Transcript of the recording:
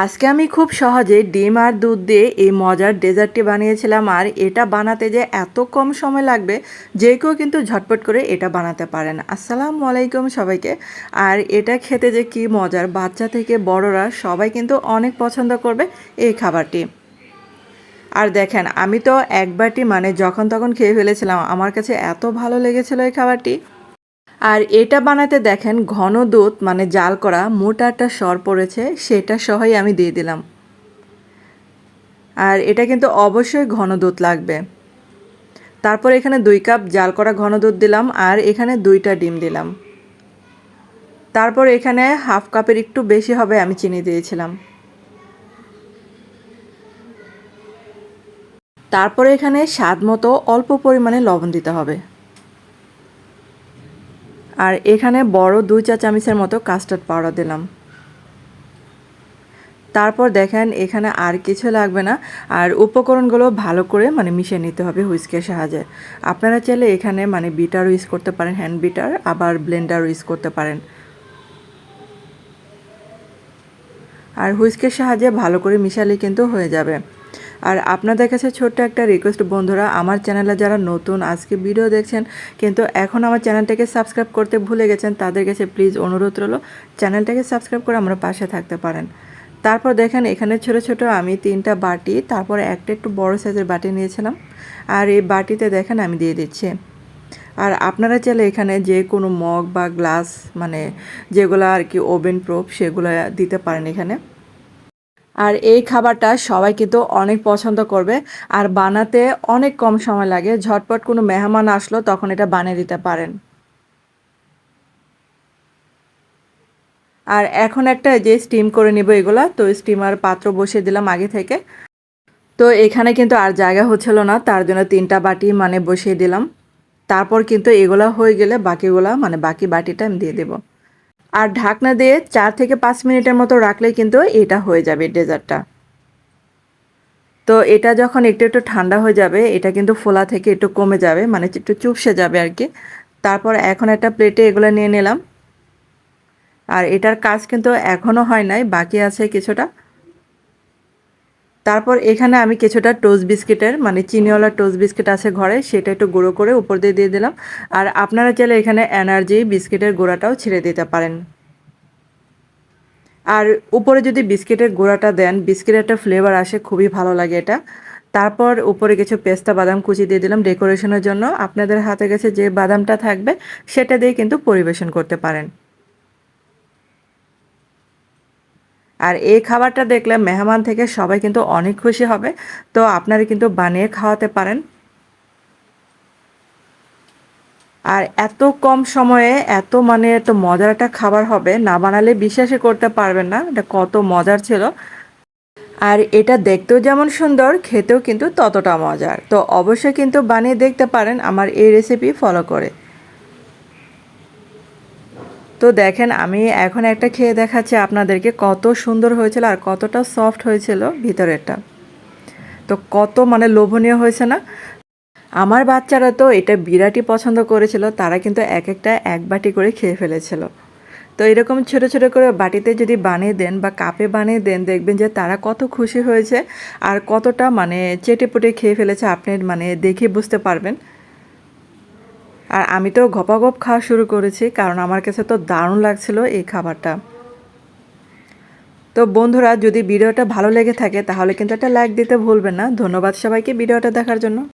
আজকে আমি খুব সহজে ডিম আর দুধ দিয়ে এই মজার ডেজার্টটি বানিয়েছিলাম আর এটা বানাতে যে এত কম সময় লাগবে, যে কেউ কিন্তু ঝটপট করে এটা বানাতে পারেন। আসসালামু আলাইকুম সবাইকে। আর এটা খেতে যে কি মজার, বাচ্চা থেকে বড়রা সবাই কিন্তু অনেক পছন্দ করবে এই খাবারটি। আর দেখেন, আমি তো এক বাটি মানে যখন তখন খেয়ে ফেলেছিলাম, আমার কাছে এত ভালো লেগেছিল এই খাবারটি। আর এটা বানাতে দেখেন ঘন দুধ মানে জাল করা, মোটা একটা সর পড়েছে, সেটা সহই আমি দিয়ে দিলাম। আর এটা কিন্তু অবশ্যই ঘন দুধ লাগবে। তারপর এখানে দুই কাপ জাল করা ঘন দুধ দিলাম, আর এখানে দুইটা ডিম দিলাম। তারপর এখানে হাফ কাপের একটু বেশি হবে আমি চিনি দিয়েছিলাম। তারপরে এখানে স্বাদ মতো অল্প পরিমাণে লবণ দিতে হবে। আর এখানে বড় দুই চা চামচের মতো কাস্টার্ড পাউডার দিলাম। তারপর দেখেন এখানে আর কিছু লাগবে না। আর উপকরণগুলো ভালো করে মানে মিশিয়ে নিতে হবে হুইস্কের সাহায্যে। আপনারা চাইলে এখানে মানে বিটার ইউজ করতে পারেন, হ্যান্ড বিটার, আবার ব্লেন্ডার ইউজ করতে পারেন। আর হুইস্কের সাহায্যে ভালো করে মিশালে কিন্তু হয়ে যাবে। আর আপনাদের কাছে ছোট্ট একটা রিকোয়েস্ট বন্ধুরা, আমার চ্যানেলে যারা নতুন, আজকে ভিডিও দেখছেন, কিন্তু এখন আমার চ্যানেলটাকে সাবস্ক্রাইব করতে ভুলে গেছেন, তাদের কাছে প্লিজ অনুরোধ রইল চ্যানেলটাকে সাবস্ক্রাইব করে আমরা পাশে থাকতে পারেন। তারপর দেখেন, এখানে ছোট ছোট আমি তিনটা বাটি, তারপর একটা একটু বড় সাইজের বাটি নিয়েছিলাম, আর এই বাটিতে দেখেন আমি দিয়ে দিচ্ছি। আর আপনারা চাইলে এখানে যে কোনো মগ বা গ্লাস মানে যেগুলো আর কি ওভেন প্রুফ সেগুলো দিতে পারেন এখানে। আর এই খাবারটা সবাই কিন্তু অনেক পছন্দ করবে। আর বানাতে অনেক কম সময় লাগে। ঝটপট কোনো মেহমান আসলো, তখন এটা বানিয়ে দিতে পারেন। আর এখন একটা যে স্টিম করে নিব এগুলা, তো স্টিমার পাত্র বসিয়ে দিলাম আগে থেকে। তো এখানে কিন্তু আর জায়গা হচ্ছিল না, তার জন্য তিনটা বাটি মানে বসিয়ে দিলাম। তারপর কিন্তু এগুলা হয়ে গেলে বাকিগুলা মানে বাকি বাটিটা আমি দিয়ে দেবো। আর ঢাকনা দিয়ে চার থেকে পাঁচ মিনিটের মতো রাখলে কিন্তু এটা হয়ে যাবে ডেজার্টটা। তো এটা যখন একটু একটু ঠান্ডা হয়ে যাবে, এটা কিন্তু ফোলা থেকে একটু কমে যাবে মানে একটু চুপসে যাবে আর কি। তারপর এখন একটা প্লেটে এগুলো নিয়ে নিলাম। আর এটার কাজ কিন্তু এখনও হয় নাই, বাকি আছে কিছুটা। তারপর এখানে আমি কিছুটা টোস্ট বিস্কিটের মানে চিনিওয়ালা টোস্ট বিস্কিট আছে ঘরে, সেটা একটু গুঁড়ো করে উপর দিয়ে দিয়ে দিলাম। আর আপনারা চাইলে এখানে এনার্জি বিস্কিটের গোড়াটাও ছেড়ে দিতে পারেন। আর উপরে যদি বিস্কিটের গুঁড়াটা দেন বিস্কিটের একটা ফ্লেভার আসে, খুবই ভালো লাগে এটা। তারপর উপরে কিছু পেস্তা বাদাম কুচি দিয়ে দিলাম ডেকোরেশনের জন্য। আপনাদের হাতে গেছে যে বাদামটা থাকবে, সেটা দিয়ে কিন্তু পরিবেশন করতে পারেন। আর এই খাবারটা দেখলে মেহমান থেকে সবাই কিন্তু অনেক খুশি হবে। তো আপনারা কিন্তু বানিয়ে খাওয়াতে পারেন। আর এত কম সময়ে এত মানে এত মজার একটা খাবার হবে, না বানালে বিশ্বাসই করতে পারবেন না। এটা কত মজার ছিল। আর এটা দেখতেও যেমন সুন্দর, খেতেও কিন্তু ততটা মজার। তো অবশ্যই কিন্তু বানিয়ে দেখতে পারেন আমার এই রেসিপি ফলো করে। তো দেখেন, আমি এখন একটা খেয়ে দেখাচ্ছি আপনাদেরকে কত সুন্দর হয়েছিল আর কতটা সফট হয়েছিল ভিতরেরটা। তো কত মানে লোভনীয় হয়েছে না? আমার বাচ্চারা তো এটা বিরাটই পছন্দ করেছিল, তারা কিন্তু এক একটা এক বাটি করে খেয়ে ফেলেছিল। তো এরকম ছোট ছোট করে বাটিতে যদি বানিয়ে দেন বা কাপে বানিয়ে দেন, দেখবেন যে তারা কত খুশি হয়েছে আর কতটা মানে চেটে পুটে খেয়ে ফেলেছে, আপনি মানে দেখে বুঝতে পারবেন। আর আমি তো ঘপাঘপ খাওয়া শুরু করেছি, কারণ আমার কাছে তো দারুণ লাগছিল এই খাবারটা। তো বন্ধুরা, যদি ভিডিওটা ভালো লেগে থাকে, তাহলে কিন্তু একটা লাইক দিতে ভুলবেন না। ধন্যবাদ সবাইকে ভিডিওটা দেখার জন্য।